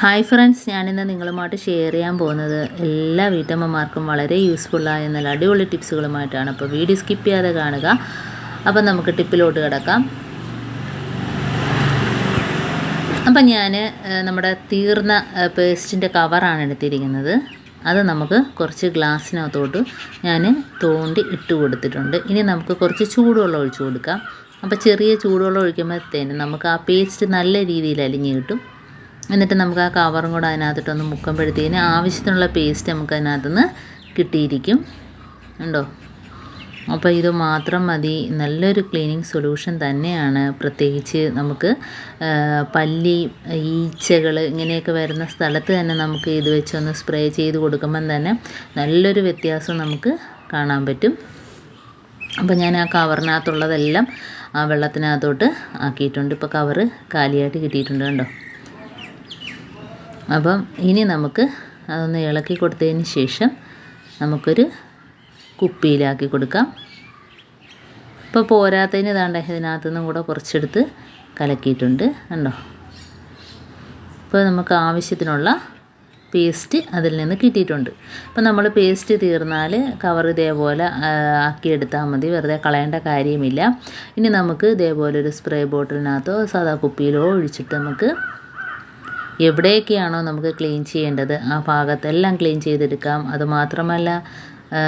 Hi friends ഞാനിന്ന് നിങ്ങളുമായിട്ട് share ചെയ്യാൻ പോകുന്നത് എല്ലാ വീട്ടമ്മമാർക്കും വളരെ യൂസ്ഫുള്ളായ നല്ല അടിപൊളി ടിപ്സുകളുമായിട്ടാണ് അപ്പോൾ വീഡിയോ സ്കിപ്പ് ചെയ്യാതെ കാണുക. അപ്പം നമുക്ക് ടിപ്പിലോട്ട് കിടക്കാം. അപ്പം ഞാൻ നമ്മുടെ തീർന്ന പേസ്റ്റിന്റെ കവറാണ് എടുത്തിരിക്കുന്നത്. അത് നമുക്ക് കുറച്ച് ഗ്ലാസ്സിനകത്തോട്ട് ഞാൻ തോണ്ടി ഇട്ട് കൊടുത്തിട്ടുണ്ട്. ഇനി നമുക്ക് കുറച്ച് ചൂടുവെള്ളം ഒഴിച്ചു കൊടുക്കാം. അപ്പോൾ ചെറിയ ചൂടുവെള്ളം ഒഴിക്കുമ്പോഴത്തേന് നമുക്ക് ആ പേസ്റ്റ് നല്ല രീതിയിൽ അലിഞ്ഞ് കിട്ടും. എന്നിട്ട് നമുക്ക് ആ കവറും കൂടെ അതിനകത്തിട്ടൊന്ന് മുക്കുമ്പോഴത്തേന് ആവശ്യത്തിനുള്ള പേസ്റ്റ് നമുക്ക് അതിനകത്തുനിന്ന് കിട്ടിയിരിക്കും. ഉണ്ടോ? അപ്പോൾ ഇത് മാത്രം മതി. നല്ലൊരു ക്ലീനിങ് സൊല്യൂഷൻ തന്നെയാണ്. പ്രത്യേകിച്ച് നമുക്ക് പല്ലി ഈച്ചകൾ ഇങ്ങനെയൊക്കെ വരുന്ന സ്ഥലത്ത് തന്നെ നമുക്ക് ഇത് വെച്ചൊന്ന് സ്പ്രേ ചെയ്ത് കൊടുക്കുമ്പം തന്നെ നല്ലൊരു വ്യത്യാസം നമുക്ക് കാണാൻ പറ്റും. അപ്പോൾ ഞാൻ ആ കവറിനകത്തുള്ളതെല്ലാം ആ വെള്ളത്തിനകത്തോട്ട് ആക്കിയിട്ടുണ്ട്. ഇപ്പോൾ കവറ് കാലിയായിട്ട് കിട്ടിയിട്ടുണ്ട്. കണ്ടോ? അപ്പം ഇനി നമുക്ക് അതൊന്ന് ഇളക്കി കൊടുത്തതിന് ശേഷം നമുക്കൊരു കുപ്പിയിലാക്കി കൊടുക്കാം. ഇപ്പോൾ പോരാത്തതിന് ഇതാണ്ട് ഇതിനകത്തുനിന്നും കൂടെ കുറച്ചെടുത്ത് കലക്കിയിട്ടുണ്ട് കണ്ടോ? ഇപ്പോൾ നമുക്ക് ആവശ്യത്തിനുള്ള പേസ്റ്റ് അതിൽ നിന്ന് കിട്ടിയിട്ടുണ്ട്. അപ്പോൾ നമ്മൾ പേസ്റ്റ് തീർന്നാൽ കവർ ഇതേപോലെ ആക്കിയെടുത്താൽ മതി വെറുതെ കളയേണ്ട കാര്യമില്ല. ഇനി നമുക്ക് ഇതേപോലെ ഒരു സ്പ്രേ ബോട്ടിലിനകത്തോ സാധാ കുപ്പിയിലോ ഒഴിച്ചിട്ട് നമുക്ക് എവിടെയൊക്കെയാണോ നമുക്ക് ക്ലീൻ ചെയ്യേണ്ടത് ആ ഭാഗത്തെല്ലാം ക്ലീൻ ചെയ്തെടുക്കാം. അതുമാത്രമല്ല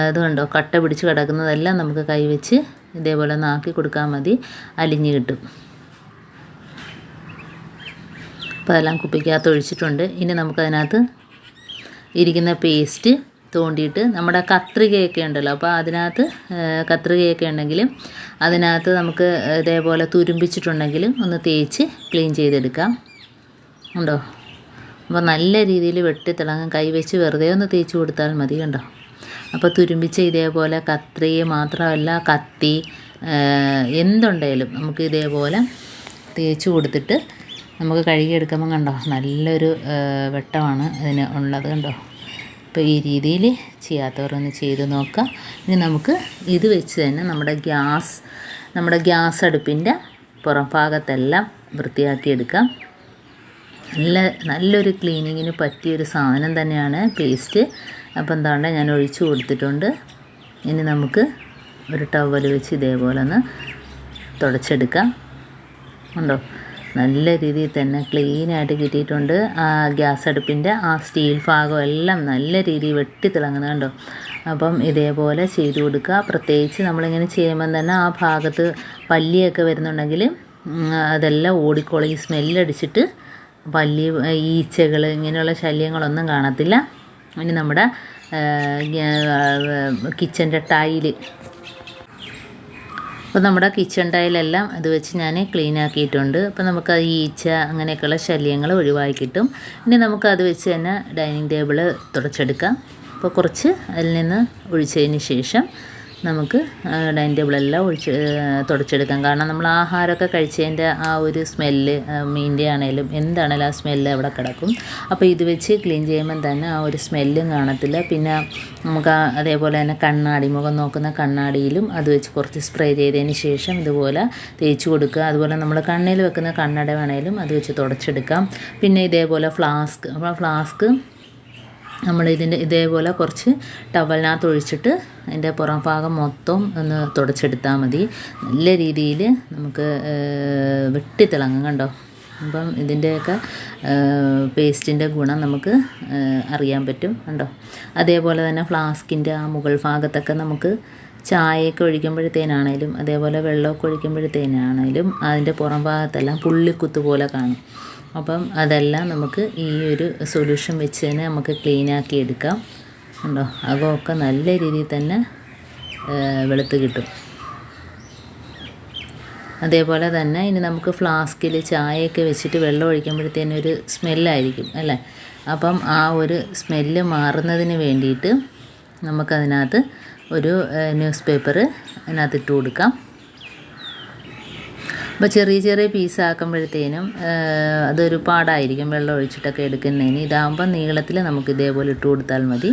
ഇത് കണ്ടോ കട്ട പിടിച്ച് കിടക്കുന്നതെല്ലാം നമുക്ക് കൈവച്ച് ഇതേപോലെ നാക്കി കൊടുക്കാൻ മതി. അലിഞ്ഞ് കിട്ടും. അപ്പോൾ അതെല്ലാം കുപ്പിക്കകത്ത് ഒഴിച്ചിട്ടുണ്ട്. ഇനി നമുക്കതിനകത്ത് ഇരിക്കുന്ന പേസ്റ്റ് തോണ്ടിയിട്ട് നമ്മുടെ കത്രികയൊക്കെ ഉണ്ടല്ലോ അപ്പോൾ അതിനകത്ത് കത്രികയൊക്കെ ഉണ്ടെങ്കിൽ അതിനകത്ത് നമുക്ക് ഇതേപോലെ തുരുമ്പിച്ചിട്ടുണ്ടെങ്കിൽ ഒന്ന് തേച്ച് ക്ലീൻ ചെയ്തെടുക്കാം. ഉണ്ടോ? അപ്പോൾ നല്ല രീതിയിൽ വെട്ടിത്തിളങ്ങാൻ കൈവച്ച് വെറുതെ ഒന്ന് തേച്ച് കൊടുത്താൽ മതി കണ്ടോ? അപ്പോൾ തുരുമ്പിച്ച ഇതേപോലെ കത്രി മാത്രമല്ല കത്തി എന്തുണ്ടെങ്കിലും നമുക്ക് ഇതേപോലെ തേച്ച് കൊടുത്തിട്ട് നമുക്ക് കഴുകിയെടുക്കുമ്പോൾ കണ്ടോ നല്ലൊരു വെട്ടമാണ് അതിന് ഉള്ളത് കണ്ടോ? അപ്പോൾ ഈ രീതിയിൽ ചെയ്യാത്തവരൊന്ന് ചെയ്ത് നോക്കാം ഇനി നമുക്ക് ഇത് വെച്ച് തന്നെ നമ്മുടെ ഗ്യാസ് നമ്മുടെ ഗ്യാസ് അടുപ്പിന്റെ പുറം ഭാഗത്തെല്ലാം വൃത്തിയാക്കിയെടുക്കാം നല്ല നല്ലൊരു ക്ലീനിങ്ങിന് പറ്റിയൊരു സാധനം തന്നെയാണ് പേസ്റ്റ് അപ്പോൾ എന്താണ് ഞാൻ ഒഴിച്ചു കൊടുത്തിട്ടുണ്ട്. ഇനി നമുക്ക് ഒരു ടവൽ വെച്ച് ഇതേപോലെ ഒന്ന് തുടച്ചെടുക്കാം. ഉണ്ടോ? നല്ല രീതിയിൽ തന്നെ ക്ലീനായിട്ട് കിട്ടിയിട്ടുണ്ട്. ആ ഗ്യാസ് അടുപ്പിന്റെ ആ സ്റ്റീൽ ഭാഗം എല്ലാം നല്ല രീതിയിൽ വെട്ടിത്തിളങ്ങുന്നത് കണ്ടോ? അപ്പം ഇതേപോലെ ചെയ്ത് കൊടുക്കുക. പ്രത്യേകിച്ച് നമ്മളിങ്ങനെ ചെയ്യുമ്പം തന്നെ ആ ഭാഗത്ത് പല്ലിയൊക്കെ വരുന്നുണ്ടെങ്കിൽ അതെല്ലാം ഓടിക്കോളും. സ്മെല്ലടിച്ചിട്ട് പല്ലി ഈച്ചകൾ ഇങ്ങനെയുള്ള ശല്യങ്ങളൊന്നും കാണത്തില്ല. ഇനി നമ്മുടെ കിച്ചന്റെ ടൈൽ അപ്പോൾ നമ്മുടെ കിച്ചൺ ടൈലെല്ലാം അത് വെച്ച് ഞാൻ ക്ലീൻ ആക്കിയിട്ടുണ്ട്. അപ്പോൾ നമുക്ക് ഈ ഈച്ച അങ്ങനെയൊക്കെയുള്ള ശല്യങ്ങൾ ഒഴിവാക്കി കിട്ടും. ഇനി നമുക്ക് അത് വെച്ച് തന്നെ ഡൈനിങ് ടേബിൾ തുടച്ചെടുക്കാം. അപ്പോൾ കുറച്ച് അതിൽ നിന്ന് ഒഴിച്ചതിന് ശേഷം നമുക്ക് ഡൈനിങ് ടേബിളെല്ലാം ഒഴിച്ച് തുടച്ചെടുക്കാം. കാരണം നമ്മൾ ആഹാരമൊക്കെ കഴിച്ചതിന്റെ ആ ഒരു സ്മെല്ല് മീന്റെ ആണേലും എന്താണേലും ആ സ്മെല്ല് അവിടെ കിടക്കും. അപ്പോൾ ഇത് വെച്ച് ക്ലീൻ ചെയ്യുമ്പം തന്നെ ആ ഒരു സ്മെല്ലും കാണത്തില്ല. പിന്നെ നമുക്ക് അതേപോലെ തന്നെ കണ്ണാടി മുഖം നോക്കുന്ന കണ്ണാടിയിലും അത് വെച്ച് കുറച്ച് സ്പ്രേ ചെയ്തതിന് ശേഷം ഇതുപോലെ തേച്ച് കൊടുക്കുക. അതുപോലെ നമ്മൾ കണ്ണിൽ വെക്കുന്ന കണ്ണട വേണേലും അത് വെച്ച് തുടച്ചെടുക്കാം. പിന്നെ ഇതേപോലെ ഫ്ലാസ്ക് ഫ്ലാസ്ക് നമ്മൾ ഇതിന്റെ ഇതേപോലെ കുറച്ച് ടവലിനകത്ത് ഒഴിച്ചിട്ട് അതിന്റെ പുറം ഭാഗം മൊത്തം ഒന്ന് തുടച്ചെടുത്താൽ മതി. നല്ല രീതിയിൽ നമുക്ക് വെട്ടിത്തിളങ്ങും കണ്ടോ? അപ്പം ഇതിന്റെയൊക്കെ പേസ്റ്റിന്റെ ഗുണം നമുക്ക് അറിയാൻ പറ്റും കണ്ടോ? അതേപോലെ തന്നെ ഫ്ലാസ്കിന്റെ ആ മുകൾ ഭാഗത്തൊക്കെ നമുക്ക് ചായയൊക്കെ ഒഴിക്കുമ്പോഴത്തേനാണേലും അതേപോലെ വെള്ളമൊക്കെ ഒഴിക്കുമ്പോഴത്തേനാണേലും അതിന്റെ പുറം ഭാഗത്തെല്ലാം പുള്ളിക്കുത്ത് പോലെ കാണും. അപ്പം അതെല്ലാം നമുക്ക് ഈ ഒരു സൊല്യൂഷൻ വെച്ച് തന്നെ നമുക്ക് ക്ലീൻ ആക്കി എടുക്കാം. ഉണ്ടോ അകമൊക്കെ നല്ല രീതിയിൽ തന്നെ വെളുത്ത് കിട്ടും. അതേപോലെ തന്നെ ഇനി നമുക്ക് ഫ്ലാസ്കിൽ ചായയൊക്കെ വെച്ചിട്ട് വെള്ളം ഒഴിക്കുമ്പോഴത്തേനും ഒരു സ്മെല്ലായിരിക്കും അല്ലേ? അപ്പം ആ ഒരു സ്മെല്ല് മാറുന്നതിന് വേണ്ടിയിട്ട് നമുക്കതിനകത്ത് ഒരു ന്യൂസ് പേപ്പർ അതിനകത്ത് ഇട്ട് കൊടുക്കാം. അപ്പോൾ ചെറിയ ചെറിയ പീസാക്കുമ്പോഴത്തേനും അതൊരു പാടായിരിക്കും. വെള്ളം ഒഴിച്ചിട്ടൊക്കെ എടുക്കുന്നതിന്. ഇതാകുമ്പോൾ നീളത്തിൽ നമുക്ക് ഇതേപോലെ ഇട്ട് കൊടുത്താൽ മതി.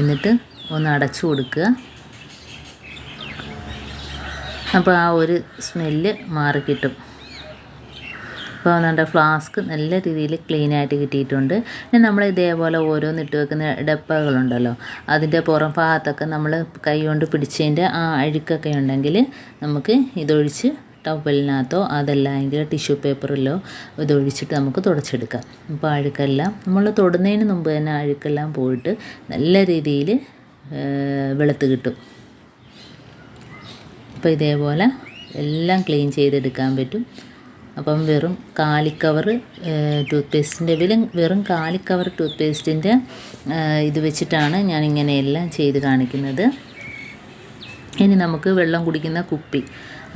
എന്നിട്ട് ഒന്ന് അടച്ചു കൊടുക്കുക. അപ്പോൾ ആ ഒരു സ്മെല്ല് മാറിക്കിട്ടും അപ്പോൾ നമ്മുടെ ഫ്ലാസ്ക് നല്ല രീതിയിൽ ക്ലീൻ ആയിട്ട് കിട്ടിയിട്ടുണ്ട്. പിന്നെ നമ്മൾ ഇതേപോലെ ഓരോന്ന് ഇട്ട് വെക്കുന്ന ഡപ്പകളുണ്ടല്ലോ. അതിന്റെ പുറം ഭാഗത്തൊക്കെ നമ്മൾ കൈ കൊണ്ട് പിടിച്ചതിന്റെ ആ അഴുക്കൊക്കെ ഉണ്ടെങ്കിൽ നമുക്ക് ഇതൊഴിച്ച് ടവലിനകത്തോ അതല്ല എങ്കിൽ ടിഷ്യൂ പേപ്പറിലോ ഇതൊഴിച്ചിട്ട് നമുക്ക് തുടച്ചെടുക്കാം. അപ്പോൾ അഴുക്കെല്ലാം നമ്മൾ തൊടുന്നതിന് മുമ്പ് തന്നെ അഴുക്കെല്ലാം പോയിട്ട് നല്ല രീതിയിൽ വെളുത്ത് കിട്ടും. അപ്പോൾ ഇതേപോലെ എല്ലാം ക്ലീൻ ചെയ്തെടുക്കാൻ പറ്റും. അപ്പം വെറും കാലിക്കവർ ടൂത്ത് പേസ്റ്റിന്റെ വെറും വെറും കാലിക്കവർ ടൂത്ത് പേസ്റ്റിന്റെ ഇത് വെച്ചിട്ടാണ് ഞാൻ ഇങ്ങനെയെല്ലാം ചെയ്ത് കാണിക്കുന്നത്. ഇനി നമുക്ക് വെള്ളം കുടിക്കുന്ന കുപ്പി.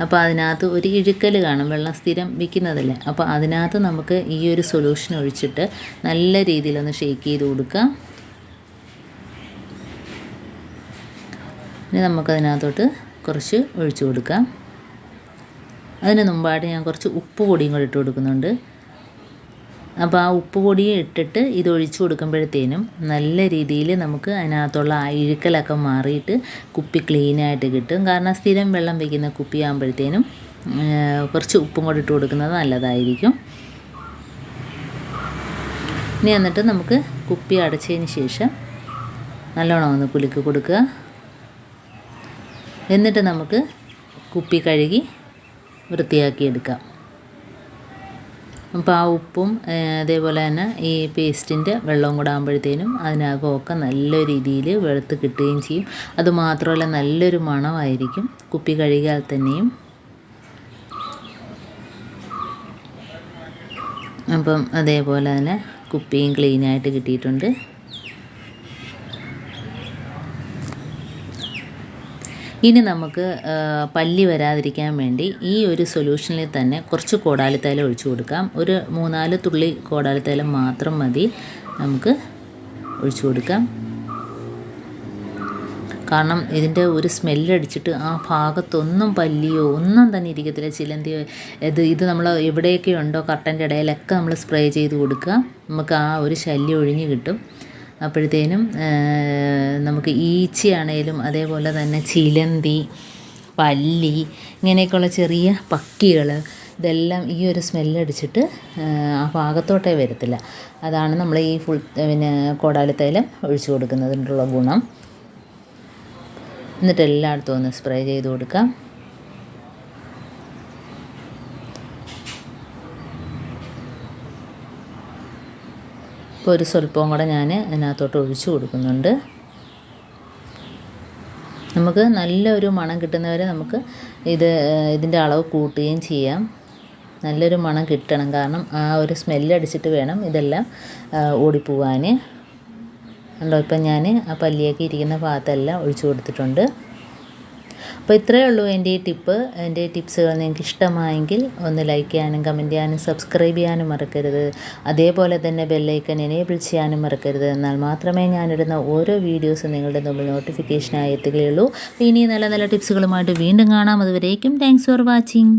അപ്പോൾ അതിനകത്ത് ഒരു ഇഴുക്കൽ കാണും വെള്ളം സ്ഥിരം വിൽക്കുന്നതല്ലേ അപ്പോൾ അതിനകത്ത് നമുക്ക് ഈ ഒരു സൊല്യൂഷൻ ഒഴിച്ചിട്ട് നല്ല രീതിയിലൊന്ന് ഷേക്ക് ചെയ്ത് കൊടുക്കുക ഇനി നമുക്കതിനകത്തോട്ട് കുറച്ച് ഒഴിച്ചു കൊടുക്കാം. അതിന് മുമ്പായിട്ട് ഞാൻ കുറച്ച് ഉപ്പ് പൊടിയും കൂടി ഇട്ട് കൊടുക്കുന്നുണ്ട്. അപ്പോൾ ആ ഉപ്പ് പൊടി ഇട്ടിട്ട് ഇത് ഒഴിച്ചു കൊടുക്കുമ്പോഴത്തേനും നല്ല രീതിയിൽ നമുക്ക് അതിനകത്തുള്ള ഇഴുക്കലൊക്കെ മാറിയിട്ട് കുപ്പി ക്ലീനായിട്ട് കിട്ടും. കാരണം സ്ഥിരം വെള്ളം വയ്ക്കുന്ന കുപ്പി ആകുമ്പോഴത്തേനും കുറച്ച് ഉപ്പും കൂടി ഇട്ട് കൊടുക്കുന്നത് നല്ലതായിരിക്കും. ഇനി എന്നിട്ട് നമുക്ക് കുപ്പി അടച്ചതിന് ശേഷം നല്ലോണം ഒന്ന് കുലുക്കി കൊടുക്കുക. എന്നിട്ട് നമുക്ക് കുപ്പി കഴുകി വൃത്തിയാക്കിയെടുക്കാം അപ്പോൾ ആ ഉപ്പും അതേപോലെ തന്നെ ഈ പേസ്റ്റിന്റെ വെള്ളവും കൂടെ ആകുമ്പോഴത്തേനും അതിനകമൊക്കെ നല്ല രീതിയിൽ വെളുത്ത് കിട്ടുകയും ചെയ്യും. അതുമാത്രമല്ല നല്ലൊരു മണമായിരിക്കും കുപ്പി കഴുകിയാൽ തന്നെയും. അപ്പം അതേപോലെ തന്നെ കുപ്പിയും ക്ലീനായിട്ട് കിട്ടിയിട്ടുണ്ട്. ഇനി നമുക്ക് പല്ലി വരാതിരിക്കാൻ വേണ്ടി ഈ ഒരു സൊല്യൂഷനിൽ തന്നെ കുറച്ച് കോടാലിത്തൈലം ഒഴിച്ചു കൊടുക്കാം. ഒരു മൂന്നാൽ തുള്ളി കോടാലിത്തൈലം മാത്രം മതി നമുക്ക് ഒഴിച്ചു കൊടുക്കാം. കാരണം ഇതിന്റെ ഒരു സ്മെല്ലടിച്ചിട്ട് ആ ഭാഗത്തൊന്നും പല്ലിയോ ഒന്നും തന്നെ ഇരിക്കത്തില്ല. ചിലന്തിയോ ഇത് ഇത് നമ്മൾ എവിടെയൊക്കെ ഉണ്ടോ കട്ടന്റെ ഇടയിലൊക്കെ നമ്മൾ സ്പ്രേ ചെയ്ത് കൊടുക്കുക. നമുക്ക് ആ ഒരു ശല്യം ഒഴിഞ്ഞ് കിട്ടും. അപ്പോഴത്തേനും നമുക്ക് ഈച്ചയാണേലും അതേപോലെ തന്നെ ചിലന്തി പല്ലി ഇങ്ങനെയൊക്കെയുള്ള ചെറിയ പക്കികൾ ഇതെല്ലാം ഈ ഒരു സ്മെല്ലടിച്ചിട്ട് ആ ഭാഗത്തോട്ടേ വരത്തില്ല. അതാണ് നമ്മൾ ഈ ഫുൾ പിന്നെ കോടാലിത്തൈലം ഒഴിച്ചു കൊടുക്കുന്നതിനുള്ള ഗുണം. എന്നിട്ട് എല്ലായിടത്തും ഒന്ന് സ്പ്രേ ചെയ്ത് കൊടുക്കാം. ഇപ്പോൾ ഒരു സ്വല്പവും കൂടെ ഞാൻ അതിനകത്തോട്ട് ഒഴിച്ചു കൊടുക്കുന്നുണ്ട്. നമുക്ക് നല്ലൊരു മണം കിട്ടുന്നവരെ നമുക്ക് ഇത് ഇതിന്റെ അളവ് കൂട്ടുകയും ചെയ്യാം. നല്ലൊരു മണം കിട്ടണം. കാരണം ആ ഒരു സ്മെല്ലടിച്ചിട്ട് വേണം ഇതെല്ലാം ഓടിപ്പോവാൻ ഉണ്ടോ ഇപ്പം ഞാൻ ആ പല്ലിയൊക്കെ ഇരിക്കുന്ന ഭാഗത്തെല്ലാം ഒഴിച്ചു കൊടുത്തിട്ടുണ്ട്. അപ്പോൾ ഇത്രയേ ഉള്ളൂ എന്റെ ഈ ടിപ്പ്. എന്റെ ടിപ്സുകൾ നിങ്ങൾക്ക് ഇഷ്ടമായെങ്കിൽ ഒന്ന് ലൈക്ക് ചെയ്യാനും കമന്റ് ചെയ്യാനും സബ്സ്ക്രൈബ് ചെയ്യാനും മറക്കരുത്. അതേപോലെ തന്നെ ബെല്ലൈക്കൻ എനേബിൾ ചെയ്യാനും മറക്കരുത്. എന്നാൽ മാത്രമേ ഞാനിടുന്ന ഓരോ വീഡിയോസും നിങ്ങളുടെ മുമ്പിൽ നോട്ടിഫിക്കേഷനായി എത്തുകയുള്ളൂ. ഇനി നല്ല നല്ല ടിപ്സുകളുമായിട്ട് വീണ്ടും കാണാം. അതുവരേക്കും താങ്ക്സ് ഫോർ വാച്ചിങ്